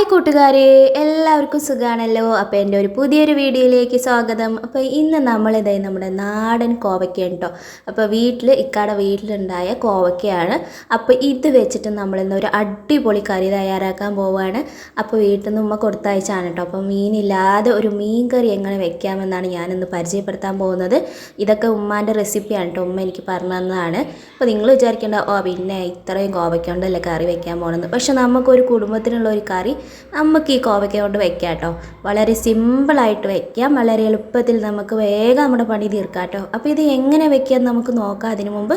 Hi കൂട്ടുകാരെ എല്ലാവർക്കും സുഖമാണല്ലോ അപ്പോൾ എന്റെ ഒരു പുതിയൊരു വീഡിയോയിലേക്ക് സ്വാഗതം. അപ്പോൾ ഇന്ന് നമ്മളിതായി നമ്മുടെ നാടൻ കോവയ്ക്കയാണ് കേട്ടോ അപ്പോൾ വീട്ടിൽ ഇക്കാടെ വീട്ടിലുണ്ടായ കോവയ്ക്കയാണ്. അപ്പോൾ ഇത് വെച്ചിട്ട് നമ്മളിന്ന് ഒരു അടിപൊളി കറി തയ്യാറാക്കാൻ പോവുകയാണ് അപ്പോൾ വീട്ടിൽ നിന്ന് ഉമ്മ കൊടുത്തയച്ചാണ് കേട്ടോ അപ്പോൾ മീനില്ലാതെ ഒരു മീൻ കറി എങ്ങനെ വെക്കാമെന്നാണ് ഞാനിന്ന് പരിചയപ്പെടുത്താൻ പോകുന്നത്. ഇതൊക്കെ ഉമ്മാന്റെ റെസിപ്പിയാണ് കേട്ടോ ഉമ്മ എനിക്ക് പറഞ്ഞു തന്നതാണ്. അപ്പോൾ നിങ്ങൾ വിചാരിക്കേണ്ട ഓ പിന്നെ ഇത്രയും കോവയ്ക്ക കൊണ്ടല്ലേ കറി വെക്കാൻ പോകണമെന്ന് പക്ഷേ നമുക്കൊരു കുടുംബത്തിനുള്ള ഒരു കറി നമുക്ക് ഈ കോവയ്ക്ക കൊണ്ട് വെക്കാം കേട്ടോ. വളരെ സിമ്പിളായിട്ട് വെക്കാം. വളരെ എളുപ്പത്തിൽ നമുക്ക് വേഗം നമ്മുടെ പണി തീർക്കാം കേട്ടോ. അപ്പോൾ ഇത് എങ്ങനെ വെക്കാം നമുക്ക് നോക്കാം. അതിനു മുമ്പ്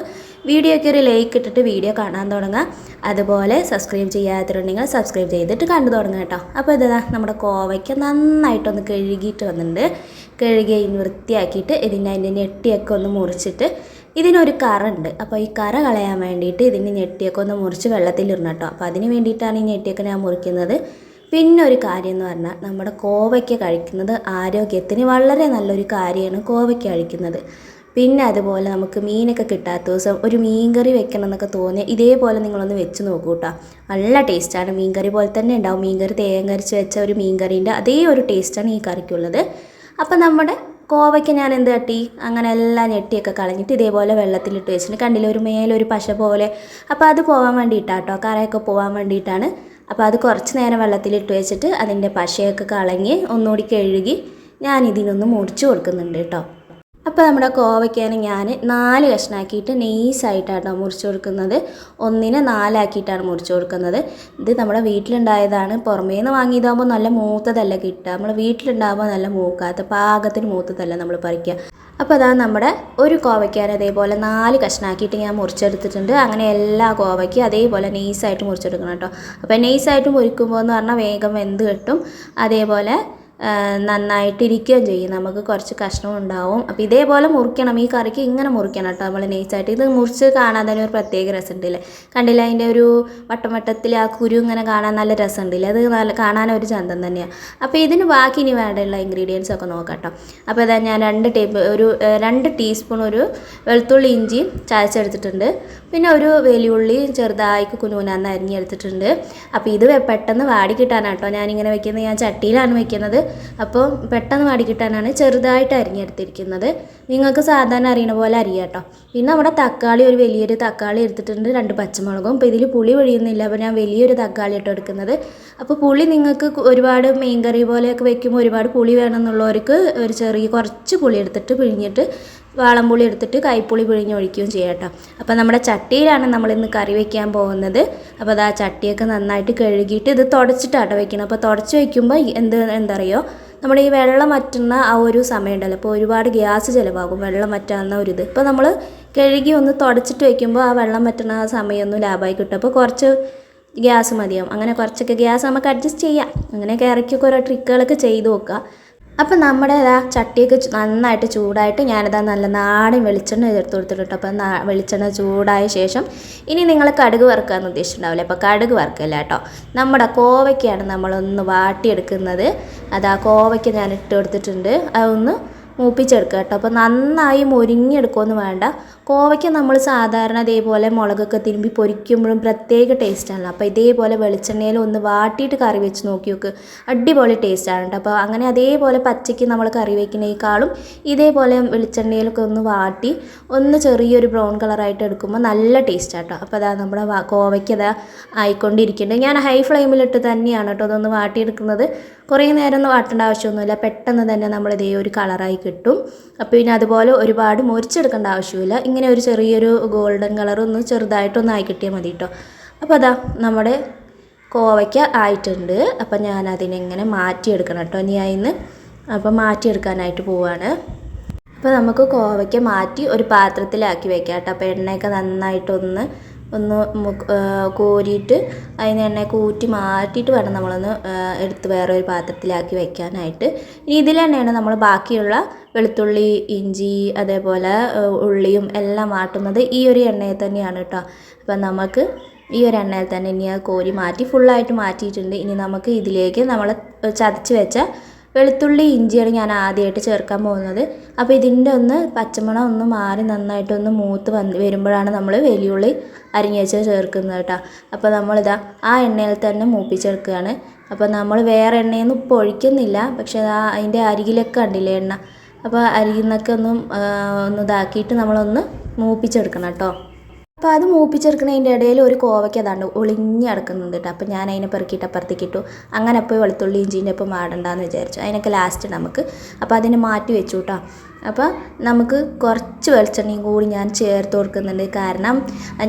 വീഡിയോയ്ക്ക് ഒരു ലൈക്ക് ഇട്ടിട്ട് വീഡിയോ കാണാൻ തുടങ്ങാം. അതുപോലെ സബ്സ്ക്രൈബ് ചെയ്യാത്തിട്ടുണ്ടെങ്കിൽ സബ്സ്ക്രൈബ് ചെയ്തിട്ട് കണ്ടു തുടങ്ങാം കേട്ടോ. അപ്പോൾ ഇതാ നമ്മുടെ കോവയ്ക്ക നന്നായിട്ടൊന്ന് കഴുകിയിട്ട് വന്നിട്ടുണ്ട്. കഴുകി വൃത്തിയാക്കിയിട്ട് ഇതിന്റെ അതിന്റെ ഞെട്ടിയൊക്കെ ഒന്ന് മുറിച്ചിട്ട് ഇതിനൊരു കറ ഉണ്ട്. അപ്പോൾ ഈ കറ കളയാൻ വേണ്ടിയിട്ട് ഇതിന്റെ ഞെട്ടിയൊക്കെ ഒന്ന് മുറിച്ച് വെള്ളത്തിലിടണം കേട്ടോ. അപ്പോൾ അതിന് വേണ്ടിയിട്ടാണ് ഈ ഞെട്ടിയൊക്കെ ഞാൻ മുറിക്കുന്നത്. പിന്നെ ഒരു കാര്യം എന്ന് പറഞ്ഞാൽ നമ്മുടെ കോവയ്ക്ക കഴിക്കുന്നത് ആരോഗ്യത്തിന് വളരെ നല്ലൊരു കാര്യമാണ് കോവയ്ക്ക കഴിക്കുന്നത്. പിന്നെ അതുപോലെ നമുക്ക് മീനൊക്കെ കിട്ടാത്ത ദിവസം ഒരു മീൻകറി വെക്കണം എന്നൊക്കെ തോന്നിയാൽ ഇതേപോലെ നിങ്ങളൊന്ന് വെച്ച് നോക്കൂ കേട്ടോ നല്ല ടേസ്റ്റാണ്. മീൻകറി പോലെ തന്നെ ഉണ്ടാവും. മീൻകറി തേങ്ങ അരച്ച് വെച്ച ഒരു മീൻകറീന്റെ അതേ ഒരു ടേസ്റ്റാണ് ഈ കറിക്കുള്ളത്. അപ്പോൾ നമ്മുടെ കോവയ്ക്ക് ഞാൻ എന്ത് തട്ടി? അങ്ങനെ എല്ലാം ഞെട്ടിയൊക്കെ കളഞ്ഞിട്ട് ഇതേപോലെ വെള്ളത്തിലിട്ട് വെച്ചിട്ട് കണ്ടില്ല? ഒരു മേലൊരു പശ പോലെ. അപ്പോൾ അത് പോകാൻ വേണ്ടിയിട്ടാട്ടോ. കറയൊക്കെ പോകാൻ വേണ്ടിയിട്ടാണ്. അപ്പോൾ അത് കുറച്ച് നേരം വെള്ളത്തിലിട്ട് വെച്ചിട്ട് അതിന്റെ പശയൊക്കെ കളഞ്ഞ് ഒന്നുകൂടി കഴുകി ഞാൻ ഇതിനൊന്ന് മുറിച്ച് കൊടുക്കുന്നുണ്ട് കേട്ടോ. അപ്പോൾ നമ്മുടെ കോവയ്ക്കാണ് ഞാൻ നാല് കഷ്ണാക്കിയിട്ട് നെയ്സായിട്ടാണ് മുറിച്ച് കൊടുക്കുന്നത്. ഒന്നിനെ നാലാക്കിയിട്ടാണ് മുറിച്ച് കൊടുക്കുന്നത്. ഇത് നമ്മുടെ വീട്ടിലുണ്ടായതാണ്. പുറമേ നിന്ന് വാങ്ങിയതാകുമ്പോൾ നല്ല മൂത്തതല്ല കിട്ടുക. നമ്മൾ വീട്ടിലുണ്ടാകുമ്പോൾ നല്ല മൂക്കാത്ത പാകത്തിന് മൂത്തതല്ല നമ്മൾ പറിക്കുക. അപ്പോൾ അതാ നമ്മുടെ ഒരു കോവയ്ക്കാൻ അതേപോലെ നാല് കഷ്ണാക്കിയിട്ട് ഞാൻ മുറിച്ചെടുത്തിട്ടുണ്ട്. അങ്ങനെ എല്ലാ കോവയ്ക്കും അതേപോലെ നെയ്സായിട്ട് മുറിച്ചെടുക്കണം കേട്ടോ. അപ്പോൾ നെയ്സായിട്ട് മുറിക്കുമ്പോൾ എന്ന് പറഞ്ഞാൽ വേഗം വെന്ത് കിട്ടും. അതേപോലെ നന്നായിട്ട് ഇരിക്കുകയും ചെയ്യും. നമുക്ക് കുറച്ച് കഷ്ണം ഉണ്ടാവും. അപ്പോൾ ഇതേപോലെ മുറിക്കണം. ഈ കറിക്ക് ഇങ്ങനെ മുറിക്കണം കേട്ടോ. നമ്മൾ നൈസായിട്ട് ഇത് മുറിച്ച് കാണാൻ തന്നെ ഒരു പ്രത്യേക രസമുണ്ടല്ലേ? കണ്ടില്ല? അതിന്റെ ഒരു വട്ടം വട്ടത്തിൽ ആ കുരു ഇങ്ങനെ കാണാൻ നല്ല രസമുണ്ടല്ലേ? അത് നല്ല കാണാൻ ഒരു ചന്തം തന്നെയാണ് അപ്പോൾ ഇതിന് ബാക്കി ഇനി വേണ്ടിയുള്ള ഇൻഗ്രീഡിയൻസ് ഒക്കെ നോക്കാം അപ്പോൾ ഇതാ ഞാൻ രണ്ട് ടേബിൾ ഒരു രണ്ട് ടീസ്പൂൺ ഒരു വെളുത്തുള്ളി ഇഞ്ചി ചതച്ചെടുത്തിട്ടുണ്ട്. പിന്നെ ഒരു വലിയുള്ളി ചെറുതായിക്ക് കുനുകുനാന്ന് അരിഞ്ഞെടുത്തിട്ടുണ്ട്. അപ്പോൾ ഇത് പെട്ടെന്ന് വാടി കിട്ടാനാണ് കേട്ടോ ഞാനിങ്ങനെ വെക്കുന്നത്. ഞാൻ ചട്ടിയിലാണ് വെക്കുന്നത്. അപ്പോൾ പെട്ടെന്ന് വാടിക്കിട്ടാനാണ് ചെറുതായിട്ട് അരിഞ്ഞെടുത്തിരിക്കുന്നത്. നിങ്ങൾക്ക് സാധാരണ അറിയണ പോലെ അരിയാം കേട്ടോ. പിന്നെ നമ്മുടെ തക്കാളി ഒരു വലിയൊരു തക്കാളി എടുത്തിട്ടുണ്ട് രണ്ട് പച്ചമുളകും. അപ്പോൾ ഇതിൽ പുളി ഒഴിയുന്നില്ല അപ്പോൾ ഞാൻ വലിയൊരു തക്കാളി ഇട്ട് എടുക്കുന്നത് അപ്പോൾ പുളി നിങ്ങൾക്ക് ഒരുപാട് മീൻ കറി പോലെയൊക്കെ വെക്കുമ്പോൾ ഒരുപാട് പുളി വേണമെന്നുള്ളവർക്ക് ഒരു ചെറിയ കുറച്ച് പുളി എടുത്തിട്ട് പിഴിഞ്ഞിട്ട് വാളംപുളി എടുത്തിട്ട് കൈപ്പുളി പിഴിഞ്ഞ് ഒഴിക്കുകയും ചെയ്യാം കേട്ടോ. അപ്പോൾ നമ്മുടെ ചട്ടിയിലാണ് നമ്മൾ ഇന്ന് കറി വെക്കാൻ പോകുന്നത്. അപ്പോൾ അത് ആ ചട്ടിയൊക്കെ നന്നായിട്ട് കഴുകിയിട്ട് ഇത് തുടച്ചിട്ടാട്ടോ വെക്കണം അപ്പോൾ തുടച്ച് വയ്ക്കുമ്പോൾ എന്ത് എന്താ അറിയോ നമ്മുടെ ഈ വെള്ളം വറ്റുന്ന ആ ഒരു സമയം ഉണ്ടല്ലോ അപ്പോൾ ഒരുപാട് ഗ്യാസ് ചിലവാകും വെള്ളം വറ്റാവുന്ന ഒരു ഇത്. ഇപ്പോൾ നമ്മൾ കഴുകി ഒന്ന് തുടച്ചിട്ട് വയ്ക്കുമ്പോൾ ആ വെള്ളം വറ്റുന്ന ആ സമയമൊന്നും ലാഭമായി കിട്ടും. അപ്പോൾ കുറച്ച് ഗ്യാസ് മതിയാവും. അങ്ങനെ കുറച്ചൊക്കെ ഗ്യാസ് നമുക്ക് അഡ്ജസ്റ്റ് ചെയ്യാം. അങ്ങനെയൊക്കെ ഇറക്കിയൊക്കെ ഓരോ ട്രിക്കുകളൊക്കെ ചെയ്ത് നോക്കുക. അപ്പം നമ്മുടെ ആ ചട്ടിയൊക്കെ നന്നായിട്ട് ചൂടായിട്ട് ഞാനിതാ നല്ല നാടൻ വെളിച്ചെണ്ണ ചേർത്ത് കൊടുത്തിട്ടുണ്ട്. അപ്പം വെളിച്ചെണ്ണ ചൂടായ ശേഷം ഇനി നിങ്ങൾ കടുക് വറുക്കാമെന്ന് ഉദ്ദേശിച്ചിട്ടുണ്ടാവില്ലേ? അപ്പോൾ കടുക് വറുക്കില്ല കേട്ടോ? നമ്മുടെ കോവയ്ക്കാണ് നമ്മളൊന്ന് വാട്ടിയെടുക്കുന്നത്. അതാ കോവയ്ക്ക് ഞാൻ ഇട്ട് കൊടുത്തിട്ടുണ്ട്. അതൊന്ന് മൂപ്പിച്ചെടുക്കുക കേട്ടോ. അപ്പോൾ നന്നായി മുരിങ്ങിയെടുക്കുമെന്ന് വേണ്ട. കോവയ്ക്ക നമ്മൾ സാധാരണ ഇതേപോലെ മുളകൊക്കെ തിരുമ്പി പൊരിക്കുമ്പോഴും പ്രത്യേക ടേസ്റ്റാണല്ലോ അപ്പോൾ ഇതേപോലെ വെളിച്ചെണ്ണയിൽ ഒന്ന് വാട്ടിയിട്ട് കറി വെച്ച് നോക്കി നോക്ക്. അടിപൊളി ടേസ്റ്റാണ് കേട്ടോ അപ്പോൾ അങ്ങനെ അതേപോലെ പച്ചയ്ക്ക് നമ്മൾ കറി വയ്ക്കുന്നതിനേക്കാളും ഇതേപോലെ വെളിച്ചെണ്ണയിലൊക്കെ ഒന്ന് വാട്ടി ഒന്ന് ചെറിയൊരു ബ്രൗൺ കളറായിട്ട് എടുക്കുമ്പോൾ നല്ല ടേസ്റ്റാണ് കേട്ടോ അപ്പോൾ അതാ നമ്മുടെ കോവയ്ക്ക് അതാ ആയിക്കൊണ്ടിരിക്കുന്നുണ്ട്. ഞാൻ ഹൈ ഫ്ലെയിമിലിട്ട് തന്നെയാണ് കേട്ടോ അതൊന്ന് വാട്ടിയെടുക്കുന്നത്. കുറേ നേരം ഒന്നും വാട്ടേണ്ട ആവശ്യമൊന്നുമില്ല. പെട്ടെന്ന് തന്നെ നമ്മൾ ഇതേ ഒരു കളറായി കിട്ടും. അപ്പോൾ പിന്നെ അതുപോലെ ഒരുപാട് മുറിച്ചെടുക്കേണ്ട ആവശ്യമില്ല ഇങ്ങനെ ഒരു ചെറിയൊരു ഗോൾഡൻ കളർ ഒന്ന് ചെറുതായിട്ടൊന്ന് ആയി കിട്ടിയാൽ മതി കേട്ടോ അപ്പോൾ അതാ നമ്മുടെ കോവയ്ക്ക ആയിട്ടുണ്ട്. അപ്പം ഞാൻ അതിനെങ്ങനെ മാറ്റിയെടുക്കണം കേട്ടോ ഇനി അതിന്ന് അപ്പം മാറ്റിയെടുക്കാനായിട്ട് പോവാണ്. അപ്പോൾ നമുക്ക് കോവയ്ക്ക മാറ്റി ഒരു പാത്രത്തിലാക്കി വെക്കാം കേട്ടോ അപ്പോൾ എണ്ണയൊക്കെ നന്നായിട്ടൊന്ന് ഒന്ന് കോരിയിട്ട് അതിന് എണ്ണയൊക്കെ ഊറ്റി മാറ്റിയിട്ട് വേണം നമ്മളൊന്ന് എടുത്ത് വേറെ ഒരു പാത്രത്തിലാക്കി വെക്കാനായിട്ട്. ഇനി ഇതിൽ തന്നെയാണ് നമ്മൾ ബാക്കിയുള്ള വെളുത്തുള്ളി ഇഞ്ചി അതേപോലെ ഉള്ളിയും എല്ലാം മാട്ടുന്നത് ഈ ഒരു എണ്ണയിൽ തന്നെയാണ് കേട്ടോ. അപ്പം നമുക്ക് ഈ ഒരു എണ്ണയിൽ തന്നെ ഇനി ആ കോരി മാറ്റി ഫുള്ളായിട്ട് മാറ്റിയിട്ടുണ്ട്. ഇനി നമുക്ക് ഇതിലേക്ക് നമ്മൾ ചതച്ച് വെച്ച വെളുത്തുള്ളി ഇഞ്ചിയാണ് ഞാൻ ആദ്യമായിട്ട് ചേർക്കാൻ പോകുന്നത്. അപ്പോൾ ഇതിന്റെ ഒന്ന് പച്ചമണം ഒന്ന് മാറി നന്നായിട്ടൊന്ന് മൂത്ത് വന്ന് വരുമ്പോഴാണ് നമ്മൾ വലിയുള്ളി അരിഞ്ഞ് വെച്ച് ചേർക്കുന്നത് കേട്ടോ. അപ്പോൾ നമ്മളിതാ ആ എണ്ണയിൽ തന്നെ മൂപ്പിച്ചെടുക്കുകയാണ്. അപ്പോൾ നമ്മൾ വേറെ എണ്ണയിൽ എണ്ണയൊന്നും ഇപ്പോൾ ഒഴിക്കുന്നില്ല. പക്ഷേ ആ അതിന്റെ അരികിലൊക്കെ കണ്ടില്ലേ എണ്ണ? അപ്പോൾ അരികിൽ നിന്നൊക്കെ ഒന്ന് ഒന്ന് ഇതാക്കിയിട്ട് നമ്മളൊന്ന് മൂപ്പിച്ചെടുക്കണം കേട്ടോ. അപ്പോൾ അത് മൂപ്പിച്ചെടുക്കുന്നതിന്റെ ഇടയിൽ ഒരു കോവയ്ക്ക് അതാണ്ട് ഒളിഞ്ഞ് കിടക്കുന്നുണ്ട് കേട്ടോ അപ്പോൾ ഞാൻ അതിനെ പെറുക്കിയിട്ട് അപ്പുറത്തേക്ക് അങ്ങനെ പോയി വെളുത്തുള്ളി ഇഞ്ചീന്റെ ഒപ്പം മാടണ്ടെന്ന് വിചാരിച്ചു. അതിനൊക്കെ ലാസ്റ്റ് നമുക്ക്. അപ്പോൾ അതിനെ മാറ്റി വെച്ചു കേട്ടോ അപ്പോൾ നമുക്ക് കുറച്ച് വെളിച്ചെണ്ണയും കൂടി ഞാൻ ചേർത്ത് കൊടുക്കുന്നുണ്ട്. കാരണം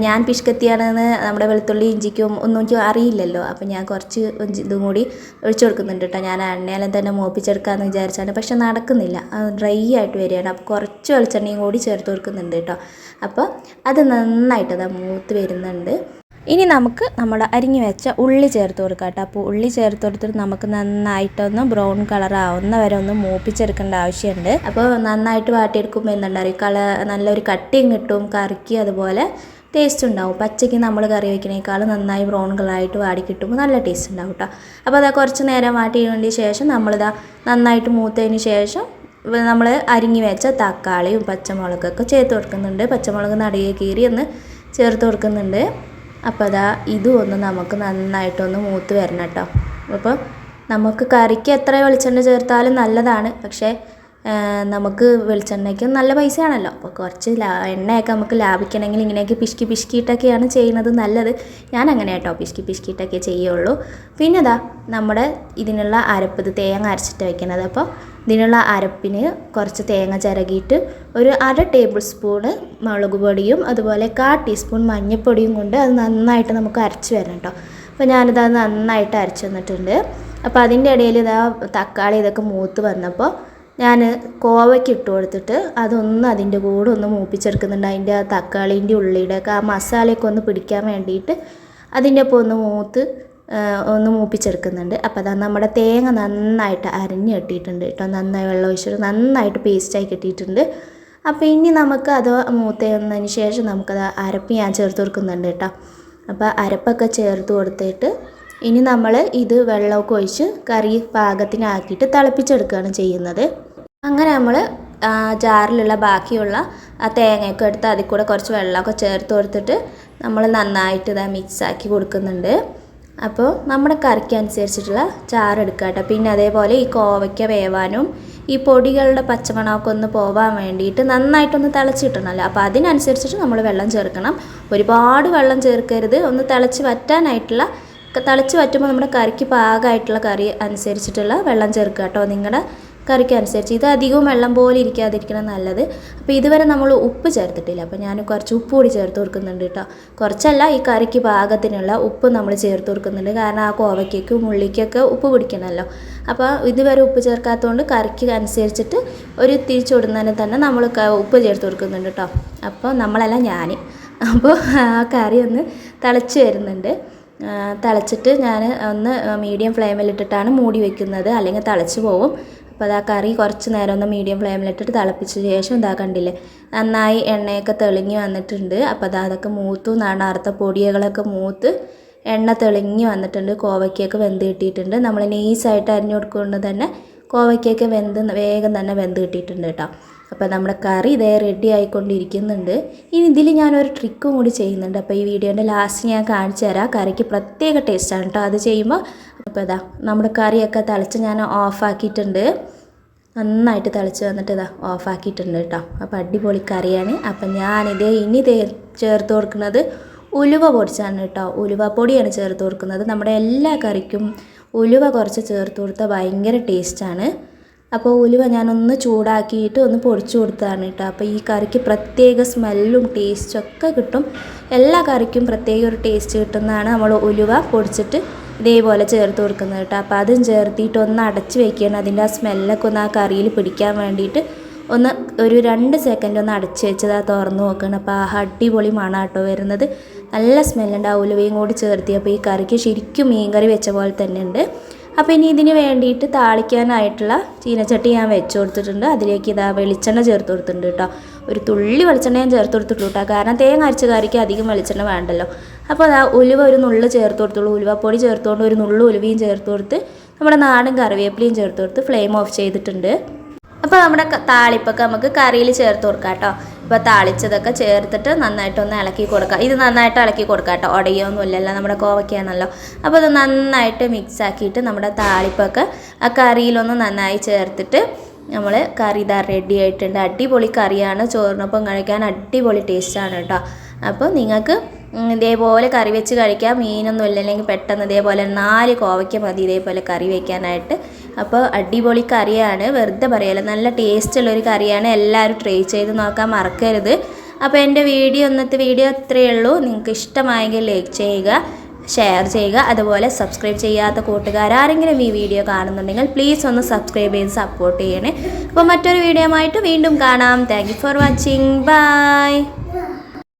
ഞാൻ പിഷ്കത്തിയാണെന്ന് നമ്മുടെ വെളുത്തുള്ളി ഇഞ്ചിക്കും ഒന്നും എനിക്ക് അറിയില്ലല്ലോ. അപ്പോൾ ഞാൻ കുറച്ച് ഇതും കൂടി ഒഴിച്ചു കൊടുക്കുന്നുണ്ട് കേട്ടോ. ഞാൻ എണ്ണയിലും തന്നെ മോപ്പിച്ചെടുക്കാമെന്ന് വിചാരിച്ചാണ്. പക്ഷെ നടക്കുന്നില്ല. ഡ്രൈ ആയിട്ട് വരികയാണ്. അപ്പോൾ കുറച്ച് വെളിച്ചെണ്ണയും കൂടി ചേർത്ത് കൊടുക്കുന്നുണ്ട് കേട്ടോ. അപ്പോൾ അത് നന്നായിട്ട് അതാ മൂത്ത് വരുന്നുണ്ട്. ഇനി നമുക്ക് നമ്മൾ അരിഞ്ഞു വെച്ച ഉള്ളി ചേർത്ത് കൊടുക്കാം കേട്ടോ. അപ്പോൾ ഉള്ളി ചേർത്ത് കൊടുത്തിട്ട് നമുക്ക് നന്നായിട്ടൊന്ന് ബ്രൗൺ കളർ ആവുന്ന വരെ ഒന്ന് മൂപ്പിച്ചെടുക്കേണ്ട ആവശ്യമുണ്ട്. അപ്പോൾ നന്നായിട്ട് വാട്ടിയെടുക്കുമ്പോൾ എന്തുണ്ടാവും കള നല്ലൊരു കട്ടിയും കിട്ടും കറിക്ക് അതുപോലെ ടേസ്റ്റ് ഉണ്ടാവും. പച്ചയ്ക്ക് നമ്മൾ കറി വയ്ക്കുന്നേക്കാൾ നന്നായി ബ്രൗൺ കളറായിട്ട് വാടി കിട്ടുമ്പോൾ നല്ല ടേസ്റ്റ് ഉണ്ടാവും കേട്ടോ. അപ്പോൾ അതാ കുറച്ച് നേരം വാട്ടിയതിന് ശേഷം നമ്മളിതാ നന്നായിട്ട് മൂത്തതിന് ശേഷം നമ്മൾ അരിഞ്ഞു വെച്ച തക്കാളിയും പച്ചമുളകൊക്കെ ചേർത്ത് കൊടുക്കുന്നുണ്ട്. പച്ചമുളക് നടുകെ കീറി ഒന്ന് ചേർത്ത് കൊടുക്കുന്നുണ്ട്. അപ്പോൾ അതാ ഇതും ഒന്ന് നമുക്ക് നന്നായിട്ടൊന്ന് മൂത്ത് വരണം കേട്ടോ അപ്പോൾ നമുക്ക് കറിക്ക് എത്ര വെളിച്ചെണ്ണ ചേർത്താലും നല്ലതാണ്. പക്ഷേ നമുക്ക് വെളിച്ചെണ്ണയ്ക്ക് നല്ല പൈസയാണല്ലോ. അപ്പോൾ കുറച്ച് എണ്ണയൊക്കെ നമുക്ക് ലാഭിക്കണമെങ്കിൽ ഇങ്ങനെയൊക്കെ പിഷ്കി പിശുക്കിയിട്ടൊക്കെയാണ് ചെയ്യുന്നത് നല്ലത്. ഞാൻ അങ്ങനെ കേട്ടോ പിശുക്കി പിശുക്കിയിട്ടൊക്കെ ചെയ്യുള്ളൂ. പിന്നെ അതാ നമ്മുടെ ഇതിനുള്ള അരപ്പ് ഇത് തേങ്ങ അരച്ചിട്ട് വയ്ക്കുന്നത് അപ്പോൾ ഇതിനുള്ള അരപ്പിന് കുറച്ച് തേങ്ങ ചിരകിയിട്ട് ഒരു അര ടേബിൾ സ്പൂണ് മുളക് പൊടിയും അതുപോലെ കാ ടീസ്പൂൺ മഞ്ഞൾപ്പൊടിയും കൊണ്ട് അത് നന്നായിട്ട് നമുക്ക് അരച്ച് വരണം കേട്ടോ. അപ്പോൾ ഞാനിത് നന്നായിട്ട് അരച്ച് വന്നിട്ടുണ്ട്. അപ്പോൾ അതിന്റെ ഇടയിൽ ഇതാ തക്കാളി ഇതൊക്കെ മൂത്ത് വന്നപ്പോൾ ഞാൻ കോവയ്ക്ക് ഇട്ട് കൊടുത്തിട്ട് അതൊന്ന് അതിന്റെ കൂടെ ഒന്ന് മൂപ്പിച്ചെടുക്കുന്നുണ്ട്. അതിന്റെ ആ തക്കാളീന്റെ ഉള്ളിയുടെയൊക്കെ ആ മസാലയൊക്കെ ഒന്ന് പിടിക്കാൻ വേണ്ടിയിട്ട് അതിന്റെ ഒപ്പം ഒന്ന് മൂത്ത് ഒന്ന് മൂപ്പിച്ചെടുക്കുന്നുണ്ട്. അപ്പോൾ അതാ നമ്മുടെ തേങ്ങ നന്നായിട്ട് അരഞ്ഞ് കെട്ടിയിട്ടുണ്ട് കേട്ടോ. നന്നായി വെള്ളം ഒഴിച്ചിട്ട് നന്നായിട്ട് പേസ്റ്റായി കിട്ടിയിട്ടുണ്ട്. അപ്പോൾ ഇനി നമുക്ക് അത് മൂത്തതിന് ശേഷം നമുക്കത് അരപ്പ് ഞാൻ ചേർത്ത് കൊടുക്കുന്നുണ്ട് കേട്ടോ. അപ്പോൾ അരപ്പൊക്കെ ചേർത്ത് കൊടുത്തിട്ട് ഇനി നമ്മൾ ഇത് വെള്ളമൊക്കെ ഒഴിച്ച് കറി പാകത്തിനാക്കിയിട്ട് തിളപ്പിച്ചെടുക്കുകയാണ് ചെയ്യുന്നത്. അങ്ങനെ നമ്മൾ ജാറിലുള്ള ബാക്കിയുള്ള ആ തേങ്ങയൊക്കെ എടുത്ത് അതിൽ കൂടെ കുറച്ച് വെള്ളമൊക്കെ ചേർത്ത് കൊടുത്തിട്ട് നമ്മൾ നന്നായിട്ട് ഇതാ മിക്സാക്കി കൊടുക്കുന്നുണ്ട്. അപ്പോൾ നമ്മുടെ കറിക്ക് അനുസരിച്ചിട്ടുള്ള ചാറ് എടുക്കുക കേട്ടോ. പിന്നെ അതേപോലെ ഈ കോവയ്ക്ക വേവാനും ഈ പൊടികളുടെ പച്ചമണമൊക്കെ ഒന്ന് പോകാൻ വേണ്ടിയിട്ട് നന്നായിട്ടൊന്ന് തിളച്ചിട്ടണമല്ലോ. അപ്പോൾ അതിനനുസരിച്ചിട്ട് നമ്മൾ വെള്ളം ചേർക്കണം. ഒരുപാട് വെള്ളം ചേർക്കരുത്. ഒന്ന് തിളച്ച് വറ്റാനായിട്ടുള്ള തിളച്ച് വറ്റുമ്പോൾ നമ്മുടെ കറിക്ക് പാകമായിട്ടുള്ള കറി അനുസരിച്ചിട്ടുള്ള വെള്ളം ചേർക്കുക കേട്ടോ. നിങ്ങളുടെ കറിക്ക് അനുസരിച്ച്. ഇത് അധികവും വെള്ളം പോലെ ഇരിക്കാതിരിക്കണം നല്ലത്. അപ്പോൾ ഇതുവരെ നമ്മൾ ഉപ്പ് ചേർത്തിട്ടില്ല. അപ്പോൾ ഞാൻ കുറച്ച് ഉപ്പ് കൂടി ചേർത്ത് കൊടുക്കുന്നുണ്ട് കേട്ടോ. കുറച്ചല്ല ഈ കറിക്ക് പാകത്തിനുള്ള ഉപ്പ് നമ്മൾ ചേർത്ത് കൊടുക്കുന്നുണ്ട്. കാരണം ആ കോവയ്ക്കും ഉള്ളിക്കൊക്കെ ഉപ്പ് പിടിക്കണമല്ലോ. അപ്പോൾ ഇതുവരെ ഉപ്പ് ചേർക്കാത്തതുകൊണ്ട് കറിക്ക് അനുസരിച്ചിട്ട് ഒരു തിരിച്ചുവിടുന്നതിന് തന്നെ നമ്മൾ ഉപ്പ് ചേർത്ത് കൊടുക്കുന്നുണ്ട് കേട്ടോ. അപ്പോൾ നമ്മളല്ല ഞാൻ. അപ്പോൾ ആ കറി ഒന്ന് തിളച്ച് വരുന്നുണ്ട്. തിളച്ചിട്ട് ഞാൻ ഒന്ന് മീഡിയം ഫ്ലെയിമിലിട്ടിട്ടാണ് മൂടി വെക്കുന്നത്. അല്ലെങ്കിൽ തിളച്ച് പോവും. അപ്പോൾ അത് കറി കുറച്ച് നേരം ഒന്ന് മീഡിയം ഫ്ലെയിമിലിട്ടിട്ട് തിളപ്പിച്ച ശേഷം ഇതാ കണ്ടില്ലേ? നന്നായി എണ്ണയൊക്കെ തെളിഞ്ഞു വന്നിട്ടുണ്ട്. അപ്പോൾ അത് അതൊക്കെ മൂത്തു. എന്നാണ് അറുത്ത പൊടിയകളൊക്കെ മൂത്ത് എണ്ണ തെളിഞ്ഞു വന്നിട്ടുണ്ട്. കോവയ്ക്കൊക്കെ വെന്ത് കിട്ടിയിട്ടുണ്ട്. നമ്മൾ നെയ്സായിട്ട് അരിഞ്ഞു കൊടുക്കുന്നത് തന്നെ കോവയ്ക്കൊക്കെ വെന്ത് വേഗം തന്നെ വെന്ത് കിട്ടിയിട്ടുണ്ട് കേട്ടോ. അപ്പോൾ നമ്മുടെ കറി ഇതേ റെഡി ആയിക്കൊണ്ടിരിക്കുന്നുണ്ട്. ഇനി ഇതിൽ ഞാനൊരു ട്രിക്കും കൂടി ചെയ്യുന്നുണ്ട്. അപ്പോൾ ഈ വീഡിയോന്റെ ലാസ്റ്റ് ഞാൻ കാണിച്ചു തരാം. കറിക്ക് പ്രത്യേക ടേസ്റ്റാണ് കേട്ടോ. അത് ചെയ്യുമ്പോൾ അപ്പോൾ ഇതാ നമ്മുടെ കറിയൊക്കെ തിളച്ച് ഞാൻ ഓഫാക്കിയിട്ടുണ്ട് നന്നായിട്ട് തിളച്ച് വന്നിട്ട് ഇതാ ഓഫാക്കിയിട്ടുണ്ട് കേട്ടോ. അപ്പോൾ അടിപൊളി കറിയാണ്. അപ്പം ഞാനിത് ഇനി ചേർത്ത് കൊടുക്കുന്നത് ഉലുവ പൊടിച്ചാണ് കേട്ടോ. ഉലുവ പൊടിയാണ് ചേർത്ത് കൊടുക്കുന്നത്. നമ്മുടെ എല്ലാ കറിക്കും ഉലുവ കുറച്ച് ചേർത്ത് കൊടുത്താൽ ഭയങ്കര ടേസ്റ്റാണ്. അപ്പോൾ ഉലുവ ഞാനൊന്ന് ചൂടാക്കിയിട്ട് ഒന്ന് പൊടിച്ചു കൊടുത്തതാണ് കേട്ടോ. അപ്പോൾ ഈ കറിക്ക് പ്രത്യേക സ്മെല്ലും ടേസ്റ്റും ഒക്കെ കിട്ടും. എല്ലാ കറിക്കും പ്രത്യേക ഒരു ടേസ്റ്റ് കിട്ടുന്നതാണ് നമ്മൾ ഉലുവ പൊടിച്ചിട്ട് ഇതേപോലെ ചേർത്ത് കൊടുക്കുന്നത് കേട്ടോ. അപ്പോൾ അതും ചേർത്തിട്ട് ഒന്ന് അടച്ച് വെക്കുകയാണ്. അതിന്റെ ആ സ്മെല്ലൊക്കെ ഒന്ന് ആ കറിയിൽ പിടിക്കാൻ വേണ്ടിയിട്ട് ഒന്ന് ഒരു രണ്ട് സെക്കൻഡ് ഒന്ന് അടച്ച് വെച്ചത് ആ തുറന്ന് നോക്കണം അപ്പോൾ ആ അടിപൊളി മണം കേട്ടോ വരുന്നത്. നല്ല സ്മെല്ലുണ്ട് ആ ഉലുവയും കൂടി ചേർത്തി. അപ്പോൾ ഈ കറിക്ക് ശരിക്കും മീൻ കറി വെച്ച പോലെ തന്നെ ഉണ്ട്. അപ്പോൾ ഇനി ഇതിന് വേണ്ടിയിട്ട് താളിക്കാനായിട്ടുള്ള ചീനച്ചട്ടി ഞാൻ വെച്ച് കൊടുത്തിട്ടുണ്ട്. അതിലേക്ക് ഇതാ വെളിച്ചെണ്ണ ചേർത്ത് കൊടുത്തിട്ടുണ്ട് കേട്ടോ. ഒരു തുള്ളി വെളിച്ചെണ്ണ ഞാൻ ചേർത്ത് കൊടുത്തിട്ടുണ്ട് കേട്ടോ. കാരണം തേങ്ങ അരച്ച കറിക്ക് അധികം വെളിച്ചെണ്ണ വേണ്ടല്ലോ. അപ്പോൾ അതാ ഉലുവ ഒരു നുള്ള് ചേർത്ത് കൊടുത്തുള്ളൂ. ഉലുവപ്പൊടി ചേർത്തുകൊണ്ട് ഒരു നുള്ളു ഉലുവയും ചേർത്ത് കൊടുത്ത് നമ്മുടെ നാടൻ കറിവേപ്പിലയും ചേർത്ത് കൊടുത്ത് ഫ്ലെയിം ഓഫ് ചെയ്തിട്ടുണ്ട്. അപ്പോൾ നമ്മുടെ താളിപ്പൊക്കെ നമുക്ക് കറിയിൽ ചേർത്ത് കൊടുക്കാം കേട്ടോ. ഇപ്പോൾ താളിച്ചതൊക്കെ ചേർത്തിട്ട് നന്നായിട്ടൊന്ന് ഇളക്കി കൊടുക്കുക ഇത് നന്നായിട്ട് ഇളക്കി കൊടുക്കാം കേട്ടോ. ഉടയൊന്നുമില്ലല്ലോ നമ്മുടെ കോവയ്ക്കാണല്ലോ. അപ്പോൾ ഇത് നന്നായിട്ട് മിക്സ് ആക്കിയിട്ട് നമ്മുടെ താളിപ്പൊക്കെ ആ കറിയിലൊന്ന് നന്നായി ചേർത്തിട്ട് നമ്മൾ കറി ഇതാ റെഡി ആയിട്ടുണ്ട്. അടിപൊളി കറിയാണ്. ചോറിനൊപ്പം കഴിക്കാൻ അടിപൊളി ടേസ്റ്റാണ് കേട്ടോ. അപ്പോൾ നിങ്ങൾക്ക് ഇതേപോലെ കറി വെച്ച് കഴിക്കാം. മീനൊന്നും ഇല്ലെങ്കിൽ പെട്ടെന്ന് ഇതേപോലെ നാല് കോവയ്ക്ക മതി ഇതേപോലെ കറി വയ്ക്കാനായിട്ട് അപ്പോൾ അടിപൊളി കറിയാണ്. വെറുതെ പറയല്ല. നല്ല ടേസ്റ്റുള്ളൊരു കറിയാണ്. എല്ലാവരും ട്രൈ ചെയ്ത് നോക്കാൻ മറക്കരുത്. അപ്പോൾ എന്റെ വീഡിയോ ഇന്നത്തെ വീഡിയോ ഇത്രയേ ഉള്ളൂ. നിങ്ങൾക്ക് ഇഷ്ടമായെങ്കിൽ ലൈക്ക് ചെയ്യുക ഷെയർ ചെയ്യുക. അതുപോലെ സബ്സ്ക്രൈബ് ചെയ്യാത്ത കൂട്ടുകാർ ആരെങ്കിലും ഈ വീഡിയോ കാണുന്നുണ്ടെങ്കിൽ പ്ലീസ് ഒന്ന് സബ്സ്ക്രൈബ് ചെയ്ത് സപ്പോർട്ട് ചെയ്യണേ. അപ്പോൾ മറ്റൊരു വീഡിയോ ആയിട്ട് വീണ്ടും കാണാം. Thank for watching. ബൈ.